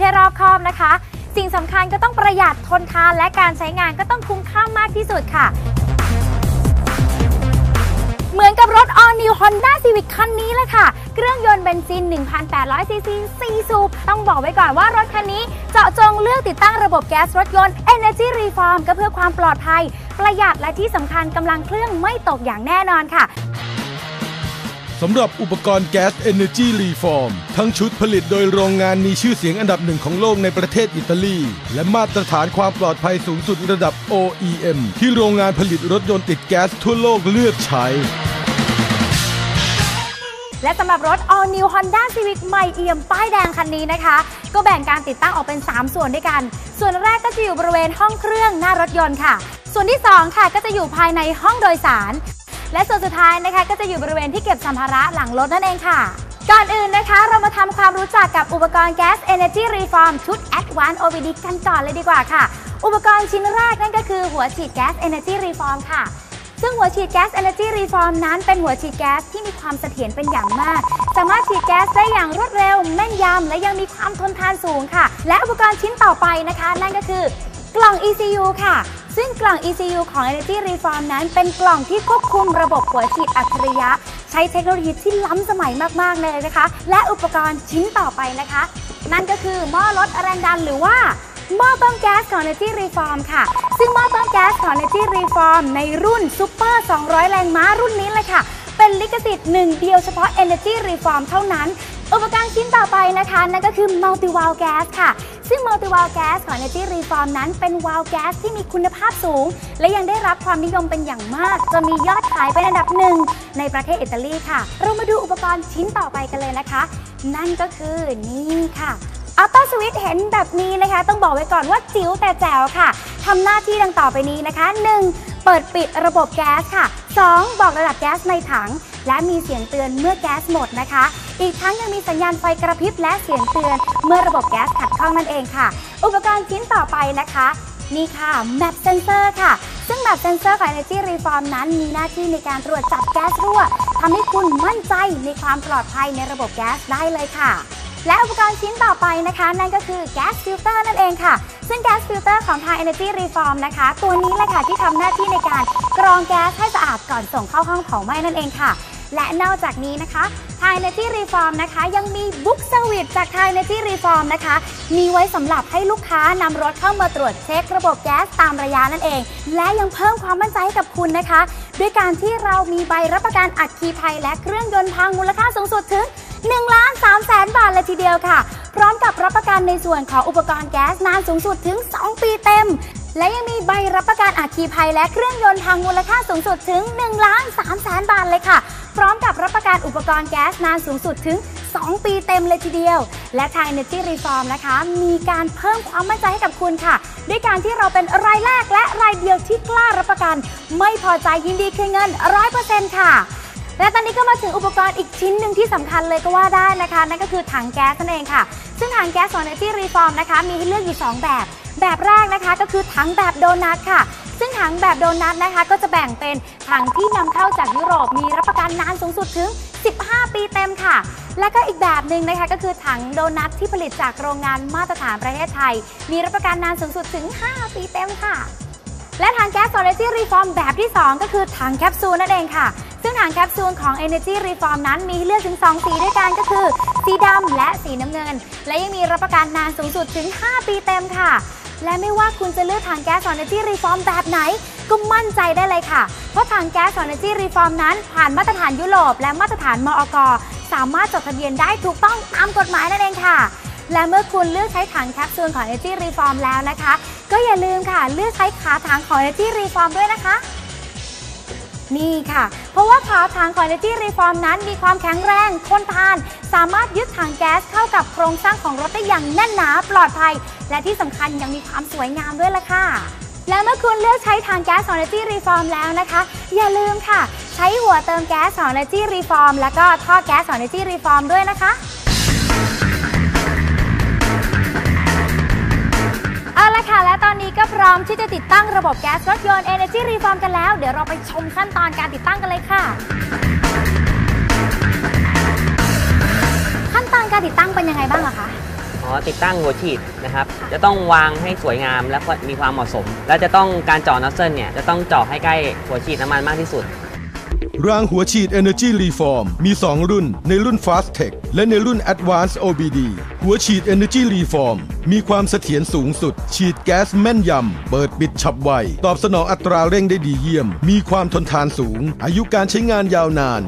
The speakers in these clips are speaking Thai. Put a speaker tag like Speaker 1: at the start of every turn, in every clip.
Speaker 1: ให้รอบคอบนะคะ สิ่งสำคัญก็ต้องประหยัดทนทานและการใช้งานก็ต้องคุ้มค่ามากที่สุดค่ะ เหมือนกับรถ All New Honda Civic คันนี้เลยค่ะ เครื่องยนต์เบนซิน 1,800 ซีซี4สูบต้องบอกไว้ก่อนว่ารถคันนี้เจาะจงเลือกติดตั้งระบบแก๊สรถยนต์ Energy Reform ก็เพื่อความปลอดภัย ประหยัดและที่สำคัญกำลังเครื่องไม่ตกอย่างแน่นอนค่ะ
Speaker 2: สำหรับอุปกรณ์แก๊ส Energy Reform ทั้งชุดผลิตโดยโรงงานมีชื่อเสียงอันดับหนึ่งของโลกในประเทศอิตาลี และมาตรฐานความปลอดภัยสูงสุดระดับ OEM ที่โรงงานผลิตรถยนต์ติดแก๊สทั่วโลกเลือกใช้
Speaker 1: และสำหรับรถ All New Honda Civic ใหม่เอี่ยมป้ายแดงคันนี้นะคะ ก็แบ่งการติดตั้งออกเป็น 3 ส่วนด้วยกัน ส่วนแรกก็จะอยู่บริเวณห้องเครื่องหน้ารถยนต์ค่ะ ส่วนที่ 2 ค่ะก็จะอยู่ภายในห้องโดยสาร และส่วนสุดท้ายนะคะ ก็จะอยู่บริเวณที่เก็บสัมภาระหลังรถนั่นเองค่ะ ก่อนอื่นนะคะ เรามาทำความรู้จักกับอุปกรณ์ Gas Energy Reform ชุด Advanced OBD กันก่อนเลยดีกว่าค่ะ อุปกรณ์ชิ้นแรกนั่นก็คือหัวฉีด Gas Energy Reform ค่ะซึ่งหัวฉีดแก๊ส Energy Reform นั้นเป็นหัวฉีดแก๊สที่มีความเสถียรเป็นอย่างมาก สามารถฉีดแก๊สได้อย่างรวดเร็ว แม่นยำและยังมีความทนทานสูงค่ะ และอุปกรณ์ชิ้นต่อไปนะคะ นั่นก็คือกล่อง ECU ค่ะ ซึ่งกล่อง ECU ของ Energy Reform นั้น เป็นกล่องที่ควบคุมระบบหัวฉีดอัจฉริยะ ใช้เทคโนโลยีที่ล้ำสมัยมากๆเลยนะคะ และอุปกรณ์ชิ้นต่อไปนะคะ นั่นก็คือหม้อลดแรงดันหรือว่าหม้อต้มแก๊สของ Energy Reform ค่ะ ซึ่งหม้อต้มแก๊สของ Energy Reform ในรุ่น Super 200 แรงม้ารุ่นนี้เลยค่ะ เป็นลิขสิทธิ์หนึ่งเดียวเฉพาะ Energy Reform เท่านั้น อุปกรณ์ชิ้นต่อไปนะคะ นั่นก็คือ Multi Valve Gas ค่ะ ซึ่ง Multi Valve Gas ของ Energy Reform นั้นเป็นวาล์วแก๊สที่มีคุณภาพสูง และยังได้รับความนิยมเป็นอย่างมากจนมียอดขายเป็นอันดับหนึ่งในประเทศอิตาลีค่ะ เรามาดูอุปกรณ์ชิ้นต่อไปกันเลยนะคะ นั่นก็คือนี่ค่ะออโต้สวิตเห็นแบบนี้นะคะ ต้องบอกไว้ก่อนว่าจิ๋วแต่แจ๋วค่ะทำหน้าที่ดังต่อไปนี้นะคะ 1. เปิดปิดระบบแก๊สค่ะ 2. บอกระดับแก๊สในถัง และมีเสียงเตือนเมื่อแก๊สหมดนะคะ อีกทั้งยังมีสัญญาณไฟกระพริบและเสียงเตือน เมื่อระบบแก๊สขัดข้องนั่นเองค่ะ อุปกรณ์ชิ้นต่อไปนะคะนี่ค่ะ Map Sensor ค่ะ ซึ่ง Map Sensor ของ Energy Reform นั้นมีหน้าที่ในการตรวจจับแก๊สรั่วทำให้คุณมั่นใจในความปลอดภัยในระบบแก๊สได้เลยค่ะ และอุปกรณ์ชิ้นต่อไปนะคะ นั่นก็คือ Gas Filter นั่นเองค่ะ ซึ่ง Gas Filter ของทาง Energy Reform นะคะ ตัวนี้แหละค่ะที่ทำหน้าที่ในการกรองแก๊สให้สะอาดก่อนส่งเข้าห้องเผาไหม้นั่นเองค่ะ และนอกจากนี้นะคะทาง Energy Reform นะคะ ยังมี Book Service จากทาง Energy Reform นะคะ มีไว้สำหรับให้ลูกค้านำรถเข้ามาตรวจเช็คระบบแก๊สตามระยะนั่นเอง และยังเพิ่มความมั่นใจให้กับคุณนะคะ ด้วยการที่เรามีใบรับประกันอัคคีภัยและเครื่องยนต์พังมูลค่าสูงสุดถึง1ล้าน3แส นเลยทีเดียวค่ะ พร้อมกับรับประกันในส่วนของอุปกรณ์แก๊สนานสูงสุดถึง 2 ปีเต็ม และยังมีใบรับประกันอัคคีภัยและเครื่องยนต์พังมูลค่าสูงสุดถึง1ล้าน3แสนบาทเลยค่ะ พร้อมกับรับประกันอุปกรณ์แก๊สนานสูงสุดถึง 2 ปีเต็มเลยทีเดียว และทาง Energy Reform นะคะ มีการเพิ่มความมั่นใจให้กับคุณค่ะ ด้วยการที่เราเป็นรายแรกและรายเดียวที่กล้ารับประกัน ไม่พอใจยินดีคืนเงิน 100%ค่ะ และตอนนี้ก็มาถึงอุปกรณ์อีกชิ้นหนึ่งที่สำคัญเลยก็ว่าได้นะคะ นั่นก็คือถังแก๊สนั่นเองค่ะ ซึ่งถังแก๊สของ Energy Reform นะคะ มีให้เลือกอยู่ 2 แบบ แบบแรกนะคะก็คือถังแบบโดนัทค่ะซึ่งถังแบบโดนัทนะคะก็จะแบ่งเป็นถังที่นำเข้าจากยุโรปมีรับประกันนานสูงสุดถึง 15 ปีเต็มค่ะ และก็อีกแบบหนึ่งนะคะก็คือถังโดนัทที่ผลิตจากโรงงานมาตรฐานประเทศไทย มีรับประกันนานสูงสุดถึง 5 ปีเต็มค่ะ และถังแก๊ส Energy Reform แบบที่ 2 ก็คือถังแคปซูลนั่นเองค่ะ ซึ่งถังแคปซูลของ Energy Reform นั้นมีเลือกถึง 2 สีด้วยกันก็คือ สีดำและสีน้ำเงิน และยังมีรับประกันนานสูงสุดถึง 5 ปีเต็มค่ะ และไม่ว่าคุณจะเลือกถังแก๊ส Energy Reform แบบไหน ก็มั่นใจได้เลยค่ะ เพราะถังแก๊ส Energy Reform นั้น ผ่านมาตรฐานยุโรปและมาตรฐานมอกสามารถจดทะเบียนได้ถูกต้องตามกฎหมายนั่นเองค่ะและเมื่อคุณเลือกใช้ถังแคปซูลของ Energy Reform แล้วนะคะ ก็อย่าลืมค่ะ เลือกใช้ขาถังของ Energy Reform ด้วยนะคะ นี่ค่ะ เพราะว่าขาถังของ Energy Reform นั้นมีความแข็งแรงทนทาน สามารถยึดถังแก๊สเข้ากับโครงสร้างของรถได้อย่างแน่นหนาปลอดภัย และที่สำคัญยังมีความสวยงามด้วยล่ะค่ะ และเมื่อคุณเลือกใช้ถังแก๊สของ Energy Reform แล้วนะคะ อย่าลืมค่ะ ใช้หัวเติมแก๊สของ Energy Reform แล้วก็ท่อแก๊สของ Energy Reform ด้วยนะคะ ละค่ะ และตอนนี้ก็พร้อมที่จะติดตั้งระบบแก๊สรถยนต์ Energy Reform กันแล้ว เดี๋ยวเราไปชมขั้นตอนการติดตั้งกันเลยค่ะ ขั้นตอนการติดตั้งเป็นยังไงบ้างอะคะ อ๋
Speaker 3: อติดตั้งหัวฉีดนะครับ จะต้องวางให้สวยงามและมีความเหมาะสม และจะต้องการเจาะนอสเซิลเนี่ยจะต้องเจาะให้ใกล้หัวฉีดน้ำมันมากที่สุด
Speaker 2: รางหัวฉีด Energy Reform มี 2 รุ่น ในรุ่น Fast Tech และในรุ่น Advanced OBD หัวฉีด Energy Reform มีความเสถียรสูงสุด ฉีดแก๊สแม่นยำ เปิดปิดฉับไว ตอบสนองอัตราเร่งได้ดีเยี่ยม มีความทนทานสูง อายุการใช้งานยาวนาน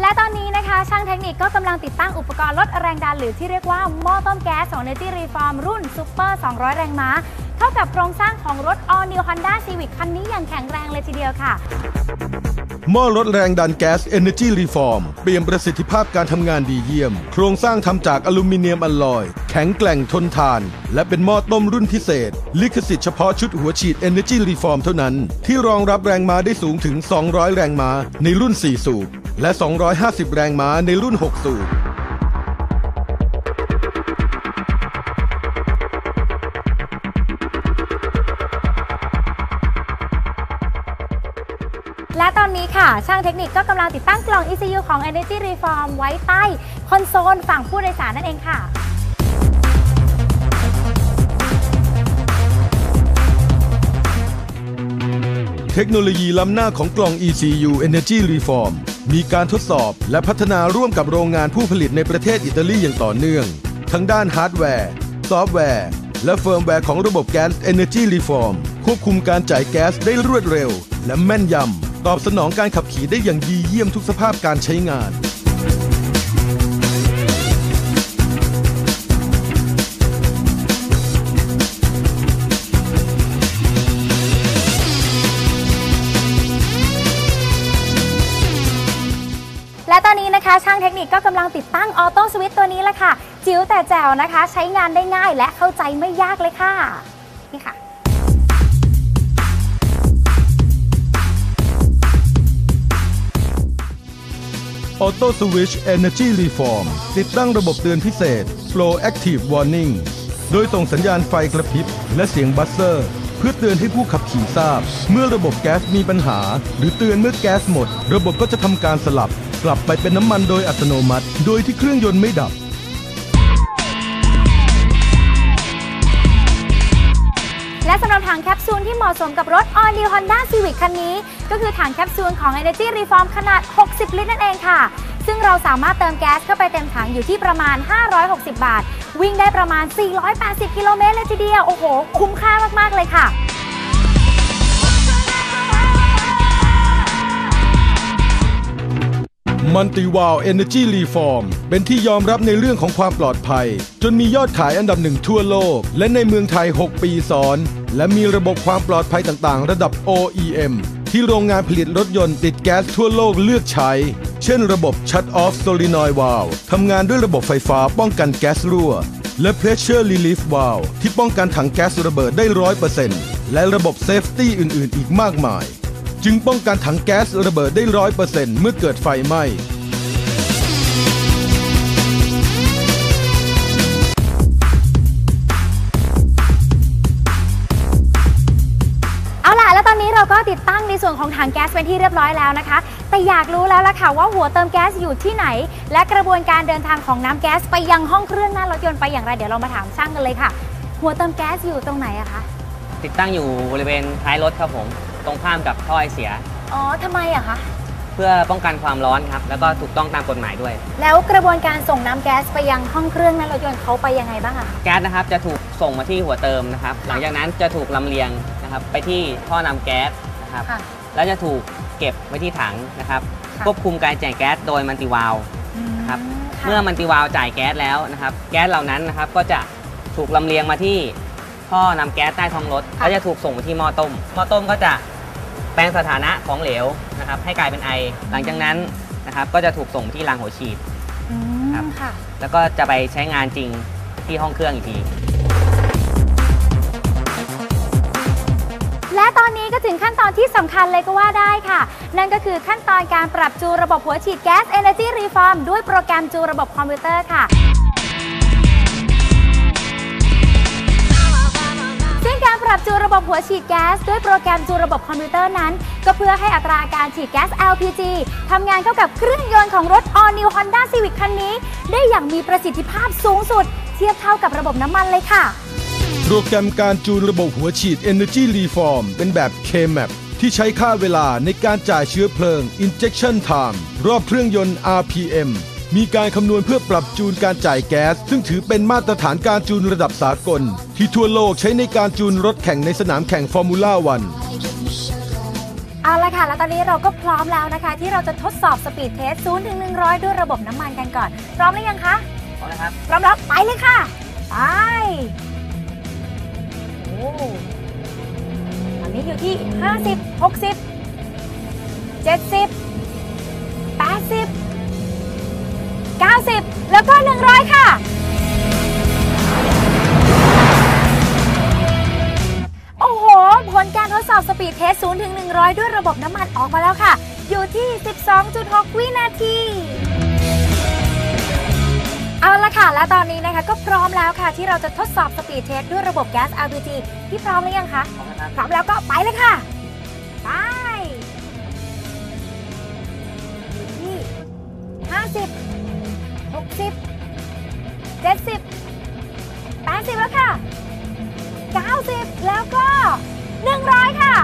Speaker 1: และตอนนี้นะคะช่างเทคนิคก็กำลังติดตั้งอุปกรณ์ลดแรงดันหรือที่เรียกว่าหม้อต้มแก๊สของ Energy Reform รุ่น Super 200 แรงม้า เข้ากับโครงสร้างของรถ All New Honda Civic คันนี้อย่างแข็งแรงเลยทีเดียวค่ะ
Speaker 2: หม้อลดแรงดันแก๊ส Energy Reform เปลี่ยนประสิทธิภาพการทำงานดีเยี่ยม โครงสร้างทำจากอลูมิเนียมอลลอย แข็งแกร่งทนทาน และเป็นหม้อต้มรุ่นพิเศษ ลิขสิทธิ์เฉพาะชุดหัวฉีด Energy Reform เท่านั้น ที่รองรับแรงม้าได้สูงถึง 200 แรงม้าในรุ่น 4 สูบ และ 250 แรงม้าในรุ่น 6 สูบ
Speaker 1: อนนี้ค่ะ ช่างเทคนิคก็กำลังติดตั้งกล่อง ECU ของ Energy Reform ไว้ใต้คอนโซลฝั่งผู้โดยสารนั่นเองค่ะ
Speaker 2: เทคโนโลยีล้ำหน้าของกล่อง ECU Energy Reform มีการทดสอบและพัฒนาร่วมกับโรงงานผู้ผลิตในประเทศอิตาลีอย่างต่อเนื่อง ทั้งด้านฮาร์ดแวร์ ซอฟต์แวร์ และเฟิร์มแวร์ของระบบแก๊ส Energy Reform ควบคุมการจ่ายแก๊สได้รวดเร็ว และแม่นยำ ตอบสนองการขับขี่ได้อย่างดีเยี่ยมทุกสภาพการใช้งาน
Speaker 1: และตอนนี้นะคะ ช่างเทคนิคก็กำลังติดตั้งออโต้สวิตตัวนี้แหละค่ะ จิ๋วแต่แจ๋วนะคะ ใช้งานได้ง่ายและเข้าใจไม่ยากเลยค่ะ นี่ค่ะ
Speaker 2: Auto Switch Energy Reform ติดตั้งระบบเตือนพิเศษ Flow Active Warning โดยส่งสัญญาณไฟกระพริบ และเสียงบัสเซอร์ เพื่อเตือนให้ผู้ขับขี่ทราบ เมื่อระบบแก๊สมีปัญหา หรือเตือนเมื่อแก๊สหมด ระบบก็จะทำการสลับ กลับไปเป็นน้ำมันโดยอัตโนมัติ โดยที่เครื่องยนต์ไม่ดับ
Speaker 1: สำหรับถังแคปซูลที่เหมาะสมกับรถ All New Honda Civic คันนี้ ก็คือถังแคปซูลของ Energy Reform ขนาด 60 ลิตรนั่นเองค่ะ ซึ่งเราสามารถเติมแก๊สเข้าไปเต็มถังอยู่ที่ประมาณ 560 บาท วิ่งได้ประมาณ 480 กิโลเมตรเลยทีเดียว โอ้โห คุ้มค่ามาก ๆ เลยค่ะ
Speaker 2: มันติวาล Energy Reform เป็นที่ยอมรับในเรื่องของความปลอดภัย จนมียอดขายอันดับหนึ่งทั่วโลก และในเมืองไทย 6 ปีซ้อน และมีระบบความปลอดภัยต่างๆ ระดับ OEM ที่โรงงานผลิตรถยนต์ติดแก๊สทั่วโลกเลือกใช้ เช่นระบบ Shut Off Solenoid Valve ทำงานด้วยระบบไฟฟ้าป้องกันแก๊สรั่ว และ Pressure Relief Valve ที่ป้องกันถังแก๊สระเบิดได้100%และระบบ Safety อื่น ๆ อีกมากมาย จึงป้องกันถังแก๊สระเบิดได้ร้อยเปอร์เซ็นต์เมื่อเกิดไฟไหม้
Speaker 1: ส่วนของถังแก๊สเป็นที่เรียบร้อยแล้วนะคะ แต่อยากรู้แล้วล่ะค่ะว่าหัวเติมแก๊สอยู่ที่ไหน และกระบวนการเดินทางของน้ำแก๊สไปยังห้องเครื่องหน้ารถยนต์ไปอย่างไรเดี๋ยวเรามาถามช่างกันเลยค่ะ หัวเติมแก๊สอยู่ตรงไหนอะคะ
Speaker 3: ติดตั้งอยู่บริเวณท้ายรถครับผม ตรงข้ามกับท่อไอเสีย
Speaker 1: อ๋อทำไมอะคะ
Speaker 3: เพื่อป้องกันความร้อนครับ แล้วก็ถูกต้องตามกฎหมายด้วย
Speaker 1: แล้วกระบวนการส่งน้ำแก๊สไปยังห้องเครื่องหน้ารถยนต์เขาไปยังไงบ้างอะคะ
Speaker 3: แก๊สนะครับจะถูกส่งมาที่หัวเติมนะครับ หลังจากนั้นจะถูกลำเลียงนะครับไปที่ท่อนำแก๊ส นะครับ
Speaker 1: ค่ะ
Speaker 3: แล้วจะถูกเก็บไว้ที่ถังนะครับ
Speaker 1: ค่ะ
Speaker 3: ควบคุมการจ่ายแก๊สโดยมันติวาลวครับ
Speaker 1: ค่ะ
Speaker 3: เมื่อมันติวาลวจ่ายแก๊สแล้วนะครับ แก๊สเหล่านั้นนะครับก็จะถูกลำเลียงมาที่ท่อนำแก๊สใต้ท้องรถแล้วจะถูกส่งไปที่หม้อต้ม หม้อต้มก็จะแปลงสถานะของเหลวนะครับ ให้กลายเป็นไอ หลังจากนั้นนะครับ ก็จะถูกส่งที่รางหัวฉีด
Speaker 1: อืม
Speaker 3: ครับ
Speaker 1: ค่ะ
Speaker 3: แล้วก็จะไปใช้งานจริงที่ห้องเครื่องอีกที
Speaker 1: และตอนนี้ก็ถึงขั้นตอนที่สำคัญเลยก็ว่าได้ค่ะ นั่นก็คือขั้นตอนการปรับจูระบบหัวฉีดแก๊ส Energy Reform ด้วยโปรแกรมจูระบบคอมพิวเตอร์ค่ะซึ่งการปรับจูระบบหัวฉีดแก๊ส ด้วยโปรแกรมจูระบบคอมพิวเตอร์นั้น ก็เพื่อให้อัตราการฉีดแก๊ส LPG ทำงานเข้ากับเครื่องยนต์ของรถ All New Honda Civic คันนี้ ได้อย่างมีประสิทธิภาพสูงสุด เทียบเท่ากับระบบน้ำมันเลยค่ะ
Speaker 2: โปรแกรมการจูนระบบหัวฉีด Energy Reform เป็นแบบ K-MAP ที่ใช้ค่าเวลาในการจ่ายเชื้อเพลิง Injection Time รอบเครื่องยนต์ RPM มีการคำนวณเพื่อปรับจูนการจ่ายแก๊ส ซึ่งถือเป็นมาตรฐานการจูนระดับสากล ที่ทั่วโลกใช้ในการจูนรถแข่งในสนามแข่งฟอร์มูล่าวัน
Speaker 1: เอาละค่ะ แล้วตอนนี้เราก็พร้อมแล้วนะคะ ที่เราจะทดสอบสปีดเทส0ถึง100ด้วยระบบน้ำมันกันก่อน พร้อมหรือยังคะ
Speaker 3: พร้อมนะครับ
Speaker 1: พร้อมแล้ว ไปเลยค่ะ ไปโอ้ ตอนนี้อยู่ที่ 50 60 70 80 90 แล้วก็ 100 ค่ะ โอ้โห ผลการทดสอบสปีดเทส0ถึง100 ด้วยระบบน้ำมันออกมาแล้วค่ะ อยู่ที่ 12.6 วินาที เอาละค่ะ และตอนนี้นะคะก็พร้อมแล้วค่ะ ที่เราจะทดสอบสปีดเทสด้วยระบบแก๊ส LPG ที่พร้อมหรือยังคะ
Speaker 3: พร้อมนะครับ
Speaker 1: พร้อมแล้วก็ไปเลยค่ะ ไปอยู่ที่ 50 60 70 80 แล้วค่ะ 90 แล้วก็ 100 ค่ะ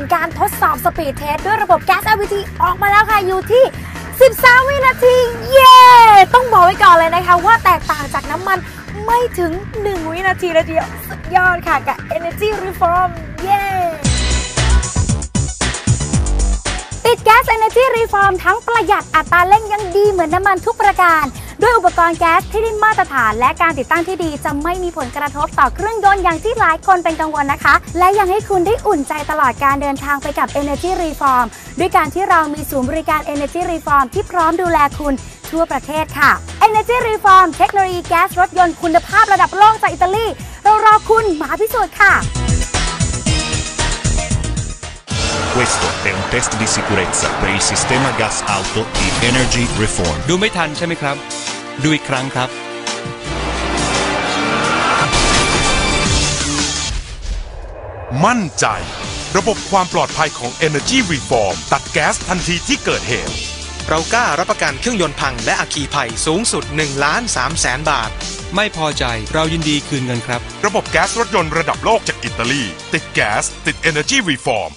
Speaker 1: ลการทดสอบสปีดเทสด้วยระบบแก๊ส LPG ออกมาแล้วค่ะอยู่ที่ 13 วินาที เย้ ต้องบอกไว้ก่อนเลยนะคะว่าแตกต่างจากน้ำมันไม่ถึง 1 วินาทีเลยเดียว สุดยอดค่ะกับ Energy Reform เย้ติดแก๊ส Energy Reform ทั้งประหยัดอัตราเร่งยังดีเหมือนน้ำมันทุกประการ ด้วยอุปกรณ์แก๊สที่ได้มาตรฐาน และการติดตั้งที่ดีจะไม่มีผลกระทบต่อเครื่องยนต์อย่างที่หลายคนเป็นกังวลนะคะ และยังให้คุณได้อุ่นใจตลอดการเดินทางไปกับ Energy Reform ด้วยการที่เรามีศูนย์บริการ Energy Reform ที่พร้อมดูแลคุณทั่วประเทศค่ะ Energy Reform เทคโนโลยีแก๊สรถยนต์คุณภาพระดับโลกจากอิตาลี เรารอคุณมาพิสูจน์ค่ะ
Speaker 4: Questo è un test di sicurezza per il sistema gas auto di Energy Reform.
Speaker 5: ดูไม่ทันใช่ไหมครับ ดูอีกครั้งครับ
Speaker 6: มั่นใจ ระบบความปลอดภัยของ Energy Reform ตัดแก๊สทันทีที่เกิดเหตุ
Speaker 7: เรากล้ารับประกันเครื่องยนต์พังและอัคคีภัยสูงสุด1ล้าน3แสนบาท
Speaker 5: ไม่พอใจเรายินดีคืนเงินครับ
Speaker 6: ระบบแก๊สรถยนต์ระดับโลกจากอิตาลี ติดแก๊สติด Energy Reform